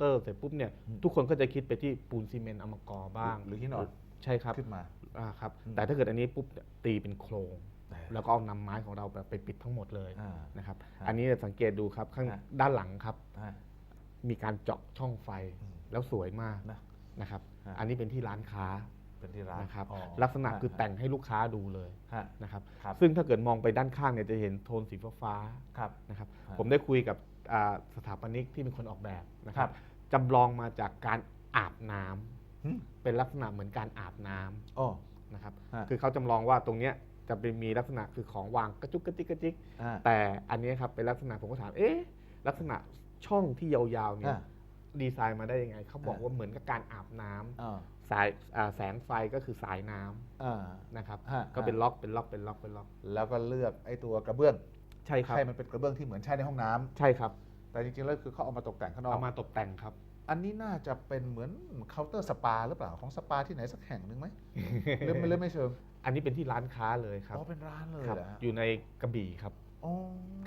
เตอร์เสร็จปุ๊บเนี่ยอืมทุกคนก็จะคิดไปที่ปูนซีเมนต์เอามากอบ้างหรือหินอ่อนใช่ครับขึ้นมาอ่าครับอืมแต่ถ้าเกิดอันนี้ปุ๊บเนี่ยตีเป็นโครงเออแล้วก็เอานำไม้ของเราแบบไปปิดทั้งหมดเลยอ่านะครับฮะอันนี้เนี่ยสังเกตดูครับข้างฮะด้านหลังครับอ่ามีการเจาะช่องไฟอืมแล้วสวยมากนะนะครับฮะอันนี้เป็นที่ร้านค้าเป็นที่ร้านนะครับอ๋อลักษณะฮคือแต่งให้ลูกค้าดูเลยฮะนะครับครับซึ่งถ้าเกิดมองไปด้านข้างเนี่ยจะเห็นโทนสีฟ้าๆครับนะครับฮะผมได้คุยกับอ่าสถาปนิกที่เป็นคนออกแบบนะคครัรับบ จำลองมาจากการอาบน้ำหึเป็นลักษณะเหมือนการอาบน้ำอ๋อ นะครับ ฮะ คือเขาจำลองว่าตรงเนี้ยจะเป็นมีลักษณะคือของวางกระจุกกระจิกกระจิก อ่าแต่อันเนี้ยครับเป็นลักษณะผมก็ถาม เอ๊ะลักษณะช่องที่ยาวๆเนี่ยอ่าดีไซน์มาได้ยังไง เขาบอกอ่าว่าเหมือนกับการอาบน้ำอ่าสายอ่าแสงไฟก็คือสายน้ำอ่า นะครับ ฮะ ก็เป็นล็อกเป็นล็อกเป็นล็อกเป็นล็อกแล้วก็เลือกไอ้ตัวกระเบื้องใช่ครับ ให้มันเป็นกระเบื้องที่เหมือนใช้ในห้องน้ำใช่ครับ แต่จริงๆแล้วคือเขาเอามาตกแต่งข้างนอกเอามาตกแต่งครับ อันนี้น่าจะเป็นเหมือนเคาน์เตอร์สปาหรือเปล่าของสปาที่ไหนสักแห่งหนึ่งไหมหรือไม่หรือไม่เชิงอันนี้เป็นที่ร้านค้าเลยครับอ๋อเป็นร้านเลยครับเหรอฮะอยู่ในกระบี่ครับ อ๋อ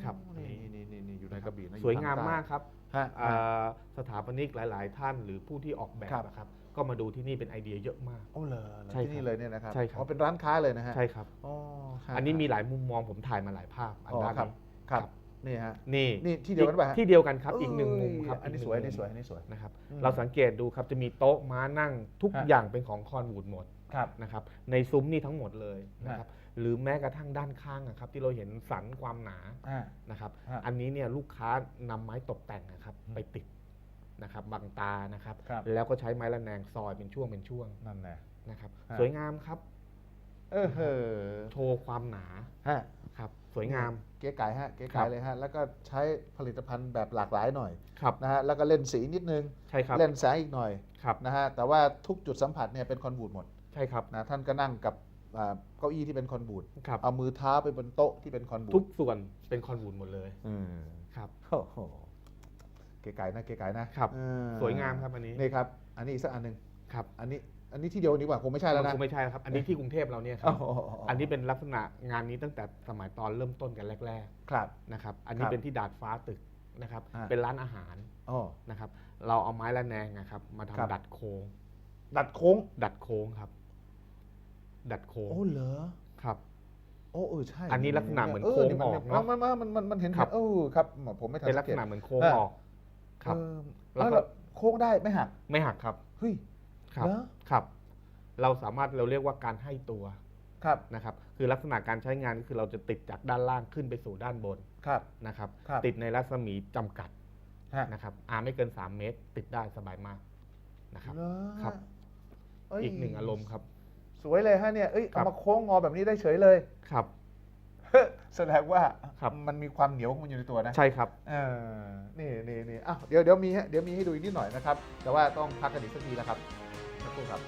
ครับนี่นี่นี่นี่อยู่ในกระบี่นะอสวยทงามใต้มากครับฮะ อ่าสถาปนิกหลาย ๆ ท่านหรือผู้ที่ออกแบบครับ นะครับ ก็มาดูที่นี่เป็นไอเดียเยอะมาก โอ้เหรอเหรอใช่ที่นี่ครับเลยเนี่ยนะครับใช่ครับ อ๋อเป็นร้านค้าเลยนะฮะใช่ครับ อ๋อฮะอันนี้มีหลายมุมมองผมถ่ายมาหลายภาพอันอ๋อด้านครับนี้ ครับครับ นี่ฮะ นี่นี่ที่เดียวกันป่ะฮะที่เดียวกันครับอีกหนึ่งมุมครับอันนี้กสหวยงอันนี้สวยมุมอันนี้สวย นะครับอืมเราสังเกตดูครับจะมีโต๊ะม้านั่งทุกฮะ อย่างเป็นของคอนวูดหมดครับ นะครับในซุ้มนี่ทั้งหมดเลยนะครับหรือแม้กระทั่งด้านข้างนะครับที่เราเห็นสันความหนาอ่า นะครับฮะอันนี้เนี่ยลูกค้านำไม้ตกแต่งนะครับอืมไปติดนะครับบังตานะครับครับ แล้วก็ใช้ไม้ระแนงซอยเป็นช่วงเป็นช่วงนั่นแหละ นะครับฮะ สวยงามครับเออเฮ้อโชว์ความหนา ฮะ ครับสวยงาม เก๋ไก่ฮะเก๋ครัไก่บ เลยฮะแล้วก็ใช้ผลิตภัณฑ์แบบหลากหลายหน่อยครับนะฮะแล้วก็เล่นสีนิดนึง ใช่ครับเล่นแสงอีกหน่อยครับนะฮะแต่ว่าทุกจุดสัมผัสเนี่ยเป็นคอนบูดหมดใช่ครับนะท่านก็นั่งกับอ่าเก้าอี้ที่เป็นคอนบูดครับ เอามือเท้าไปบนโต๊ะที่เป็นคอนบูดทุกส่วนเป็นคอนวูดหมดเลยอืมครับ โอ้โหเก๋ไก่นะเก๋ไก่นะครับ เออสวยงามครับอันนี้นี่ครับ อันนี้อีกสักอันหนึ่งครับ อันนี้ อันนี้ที่เดียวนี้กว่าคงไม่ใช่แล้วนะ คงไม่ใช่แล้วครับ อันนี้ที่กรุงเทพเราเนี่ยคอ๋รัอบอ๋ออ๋ออันนี้เป็นลักษณะงานนี้ตั้งแต่สมัยตอนเริ่มต้นกันแรกครับ ๆนะครับ อันนี้ครับเป็นที่ดาดฟ้าตึกนะครับ อ่า เป็นร้านอาหารอ๋อ นะครับ เราเอาไม้ระแนงนะครับ มาทำครับ ดัดโค้ง ดัดโค้ง ดัดโค้งครับ ดัดโค้งโอ้เหรอ ครับ โอ้เออใช่อันนี้ลักษณะเหมือนโค้งนี่มันออกเนอะมันมันมันมันมันเห็นครับ เออครับ ผมไม่ทันเป็นลักสัษงกตณะเหมือนโค้งเออออก ครับ เออแล้แล้ววก็ โค้งได้ไม่หักไม่หักครับ เฮ้ย ครับ เหรอครับ เราสามารถเราเรียกว่าการให้ตัวครับ นะครับ คือลักษณะการใช้งานก็คือเราจะติดจากด้านล่างขึ้นไปสู่ด้านบนครับ นะครับ ครับ ติดในรัศมีจำกัดฮะนะครับอาไม่เกิน 3 เมตร ติดได้สบายมากนะครับ เหรอครับ เยอีกหนึ่งอารมณ์ครับ สวยเลยฮะเนี่ย เอ้ย ครัเอาบ มาโค้งงอแบบนี้ได้เฉยเลย ครับ แสดงว่าครับ มันมีความเหนียวของมันอยู่ในตัวนะ ใช่ครับ เออนี่นี่นี่อ้าวเดี๋ยวเดี๋ยวมีฮะเดี๋ยวมีให้ดูอีกนิดหน่อยนะครับ แต่ว่าต้องพักกันอีกสักทีนะครับสัก ครู่ครับ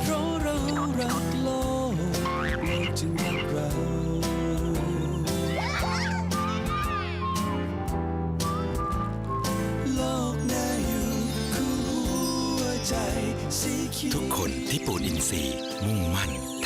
เพราะเรารักโลกโลกจึงรักเรา โลกน่าอยู่คู่หัวใจสีเขียว ทุกคนที่ปูนอินทรีย์มุ่งมั่น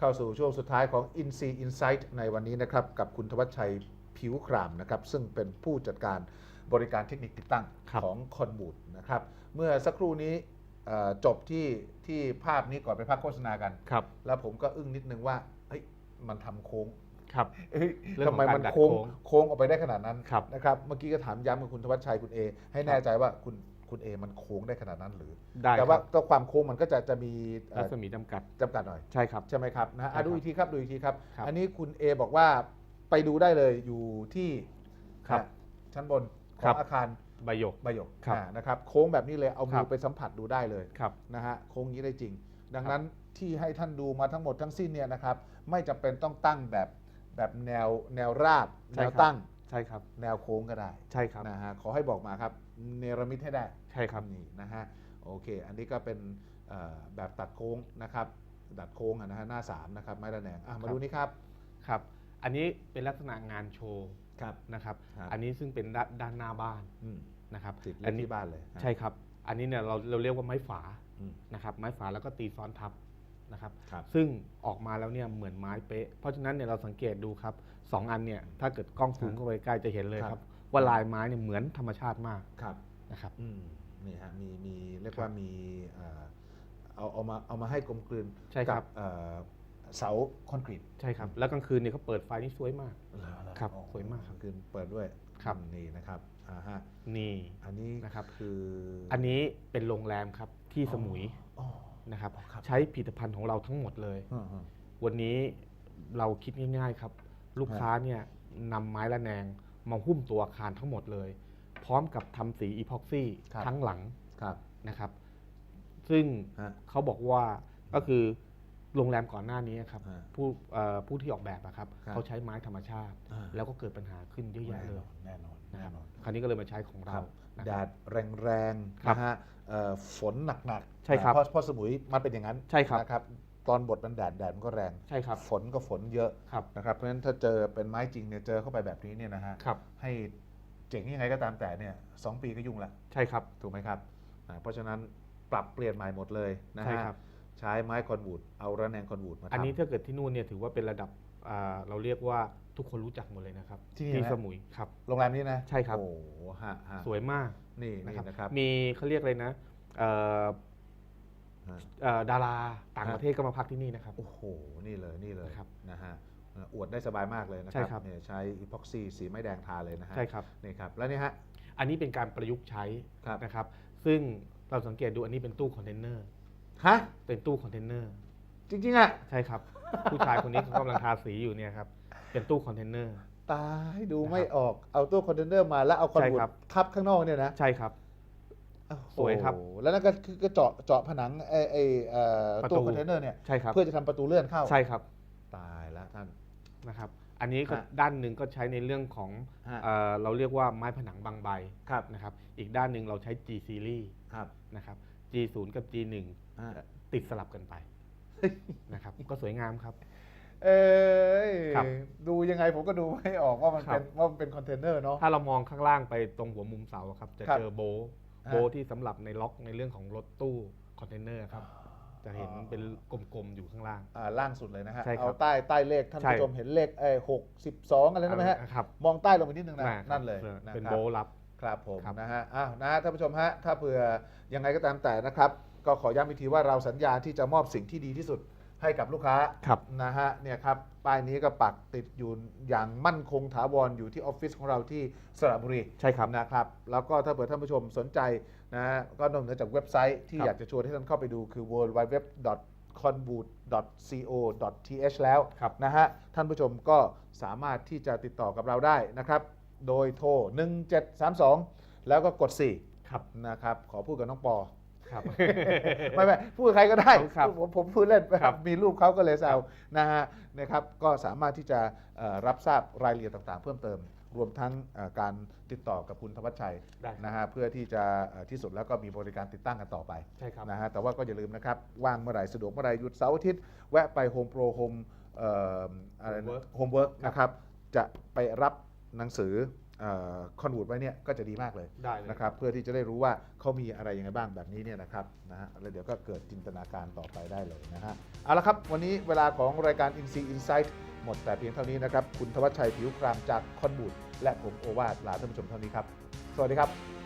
เข้าสู่ช่วงสุดท้ายของ i n s e e Insight ในวันนี้นะครับ กับคุณธวัชชัยผิวครามนะครับ ซึ่งเป็นผู้จัดการบริการเทคนิคติดตั้งครับของคอนบูดนะครับ เมื่อสักครู่นี้เอ่อจบที่ที่ภาพนี้ก่อนไปพักโฆษณากันครับ แล้วผมก็อึ้งนิดนึงว่าเฮ้ยมันทำโค้งครับเอ้ยเรื่องขทำองไมการมันดัดโค้งโค้งโค้งออกไปได้ขนาดนั้นครับนะครับ เมื่อกี้ก็ถามย้ำกับคุณธวัชชัยคุณเอให้แน่ใจว่าคุณ คุณเอมันโค้งได้ขนาดนั้นหรือ ได้แต่คว่ารับก็ความโค้งมันก็จะจะมีเอ่รัอศมีจำกัดจำกัดหน่อย ใช่ครับ ใช่ไหมครับนะฮะใช่อะครับดูอีกทีครับดูอีกทีครับ ครับอันนี้คุณเอบอกว่าไปดูได้เลยอยู่ที่ครับอะชั้นบนขครัองบ อาคารใบหยกใบหยกครับอ่านะครับ โค้งแบบนี้เลยเอาคมืรัอบ ไปสัมผัสดูได้เลยครับ นะฮะโค้งนี้ได้จริง ดังนั้นที่ให้ท่านดูมาทั้งหมดทั้งสิ้นเนี่ยนะครับ ไม่จำเป็นต้องตั้งแบบแบบแนวแนวราบใช่แนวครับ ตั้งใช่ครับ แนวโค้งก็ได้ใช่ครับ นะฮะขอให้บอกมาครับ เนรมิตให้ได้ใช่ครับนี่นะฮะโอเค อันนี้ก็เป็นเอ่อแบบตัดโค้งนะครับตัดโค้งอะนะฮะหน้าสามนะครับไม้ระแนงอะมาครับดูนี่ครับครับ อันนี้เป็นลักษณะงานโชว์ครับนะครับครับอันนี้ซึ่งเป็นด้านด้านหน้าบ้านอืมนะครับติดอัเล่นนี้ที่บ้านเลยใช่ครับ อันนี้เนี่ยเราเราเรียกว่าไม้ฝาอืมนะครับไม้ฝาแล้วก็ตีซ้อนทับนะครับครับซึ่งออกมาแล้วเนี่ยเหมือนไม้เป๊ะ เพราะฉะนั้นเนี่ยเราสังเกตดูครับสองอันเนี่ยถ้าเกิดกล้องซูมเข้าไปใกล้จะเห็นเลยคครัรับบ ว่าลายไม้เนี่ยเหมือนธรรมชาติมากครับนะครับอืมนี่ฮะมีมีเรียกครับว่ามีเอ่อเอาเอามาเอามาให้กลมกลืนใช่ครับกัเอ่อเสาคอนกรีตใช่ครับ แล้วกลางคืนเนี่ยเขาเปิดไฟนี่สวยมากครับอ๋อสวยมากครับคือเปิดด้วยครับอืมนี่นะครับอ่าฮะนี่อันนี้นะครับคืออันนี้เป็นโรงแรมครับที่สมุยอ๋อนะครับครับใช้ผลิตภัณฑ์ของเราทั้งหมดเลยอืมอืมวันนี้เราคิดง่าย ๆ ครับ ลูกค้าเนี่ยนำไม้ระแนง มาหุ้มตัวอาคารทั้งหมดเลย พร้อมกับทำสีอีพ็อกซี่ครับทั้งหลังครับนะครับ ซึ่งฮะ เขาบอกว่าก็คือโรงแรมก่อนหน้านี้ครับฮะผู้เอ่อผู้ที่ออกแบบอะครับครับเขาใช้ไม้ธรรมชาติ อ่า แล้วก็เกิดปัญหาขึ้นเยอะแยะเลยแน่นอนนะแน่ครับนอนคราวนี้ก็เลยมาใช้ของคเรารับนะแดครับ ดแรงๆครับนะฮะเอ่อฝนหนักๆใช่ครับนะเพราะเพราะสมุยมันเป็นอย่างนั้นใช่ครับ นะครับ ตอนบทมันแดดแดดมันก็แรงใช่ครับฝนก็ฝนเยอะครับนะครับเพราะฉะนั้นถ้าเจอเป็นไม้จริงเนี่ยเจอเข้าไปแบบนี้เนี่ยนะฮะครับให้เจ๋งยังไงก็ตามแต่เนี่ยสองปีก็ยุ่งละใช่ครับถูกไหมครับอ่าเพราะฉะนั้นปรับเปลี่ยนใหม่หมดเลยนะใช่ฮะครับ ใช้ไม้คอนวูดเอาระแนงคอนวูดมาทำ อันนี้ถ้าเกิดที่นู่นเนี่ยถือว่าเป็นระดับอ่าเราเรียกว่าทุกคนรู้จักหมดเลยนะครับที่นี่นะ สมุยครับ โรงแรมนี้นะใช่ครับ โอ้ฮะฮะสวยมากนี่นะนี่ครับนะครับ มีเขาเรียกเลยนะเอ่อฮะ เอ่อดาราต่างฮะประเทศก็มาพักที่นี่นะครับ โอ้โห นี่เลยนี่เลยนะครับนะฮะเอ่ออวดได้สบายมากเลยนะคใช่รับครับเนี่ยใช้อีพ็อกซี่สีไม้แดงทาเลยนะฮะใช่ครับ นี่ครับแล้วนี่ฮะอันนี้เป็นการประยุกต์ใช้ครับนะครับ ซึ่งเราสังเกตดูอันนี้เป็นตู้คอนเทนเนอร์ฮะเป็นตู้คอนเทนเนอร์จริงๆอะใช่ครับ ผู้ชายคนนี้เขากำลังทาสีอยู่เนี่ยครับเป็นตู้คอนเทนเนอร์ ตายดูนะครับไม่ออกเอาตู้คอนเทนเนอร์มาแล้วเอาคอนใช่วูดครับ ทับข้างนอกเนี่ยนะ ใช่ครับโอ้โห สวยครับแล้วนั่นก็คือก็เจาะเจาะผนังไอ้ไอ้เอ่อประตู ตู้คอนเทนเนอร์เนี่ยใช่ครับเพื่อจะทำประตูเลื่อนเข้าใช่ครับตายแล้วท่าน นะครับ อันนี้ก็ฮะ ด้านหนึ่งก็ใช้ในเรื่องของฮะเอ่อเราเรียกว่าไม้ผนังบางใบครับนะครับ อีกด้านหนึ่งเราใช้ G series ครับนะครับ G0 กับ G1 ฮะติดสลับกันไปนะครับ ก็สวยงามครับ เอ้ยครับดูยังไงผมก็ดูไม่ออกว่ามันครัเป็บนว่ามันเป็นคอนเทนเนอร์เนาะ ถ้าเรามองข้างล่างไปตรงหัวมุมเสาอะครับ จะครับ เจอโบว์ฮะ โบว์ที่สำหรับในล็อกในเรื่องของรถตู้คอนเทนเนอร์ครับ จะเห็นเป็นกลมๆอยู่ข้างล่าง อ่าล่างสุดเลยนะฮะ ใช่ครับเอาใต้ใต้เลขท่านใช่ ผู้ชมเห็นเลขไอ้หกสิบสองอะไรนั่นไหมฮะ ครับมองใต้ลงไปนิดนึงนะครับนั่นเลยออนะเป็นครับ โบว์รับ ครับผมครับ นะฮะ อ้าวนะฮะท่านผู้ชมฮะ ถ้าเผื่อยังไงก็ตามแต่นะครับ ก็ขอย้ำอีกทีว่าเราสัญญาที่จะมอบสิ่งที่ดีที่สุด ให้กับลูกค้าครับนะฮะเนี่ยครับป้ายนี้ก็ปักติดอยู่อย่างมั่นคงถาวรอยู่ที่ออฟฟิศของเราที่สระบุรีใช่ครับนะครับ แล้วก็ถ้าเผื่อท่านผู้ชมสนใจนะฮะก็นอกเหนือจากเว็บไซต์ที่ครับอยากจะชวนให้ท่านเข้าไปดูคือ w w w c o n b o o t c o th แล้วครับนะฮะท่านผู้ชมก็สามารถที่จะติดต่อกับเราได้นะครับ โดยโทร 1732 แล้วก็กดครับ4นะครับ ขอพูดกับน้องปอ ครับ ไม่ไม่พูดกับใครก็ได้ครับผมผมพูดเล่นครับมีรูปเขาก็เลยแซวครับนะฮะนะครับก็สามารถที่จะเอ่อรับทราบรายละเอียดต่างๆ เพิ่มเติม รวมทั้งเอ่อการติดต่อกับคุณธวัชชัยได้ครับนะฮะเพื่อที่จะเอ่อที่สุดแล้วก็มีบริการติดตั้งกันต่อไปใช่ครับนะฮะแต่ว่าก็อย่าลืมนะครับ ว่างเมื่อไหร่สะดวกเมื่อไหร่หยุดเสาร์อาทิตย์แวะไปโฮมโปรโฮมอะไร Homework โฮมเวิร์กครับนะครับจะไปรับหนังสือ คอนวูดไว้เนี่ยก็จะดีมากเลยได้เลย นะครับเพื่อที่จะได้รู้ว่าเขามีอะไรยังไงบ้างแบบนี้เนี่ยนะครับนะฮะแล้วเดี๋ยวก็เกิดจินตนาการต่อไปได้เลยนะฮะเอาละครับ วันนี้เวลาของรายการ i n s e Insight หมดแต่เพียงเท่านี้นะครับ คุณธวัชชัยผิวครามจากคอนบูดและผมโอวาทลาท่านผู้ชมเท่านี้ครับ สวัสดีครับ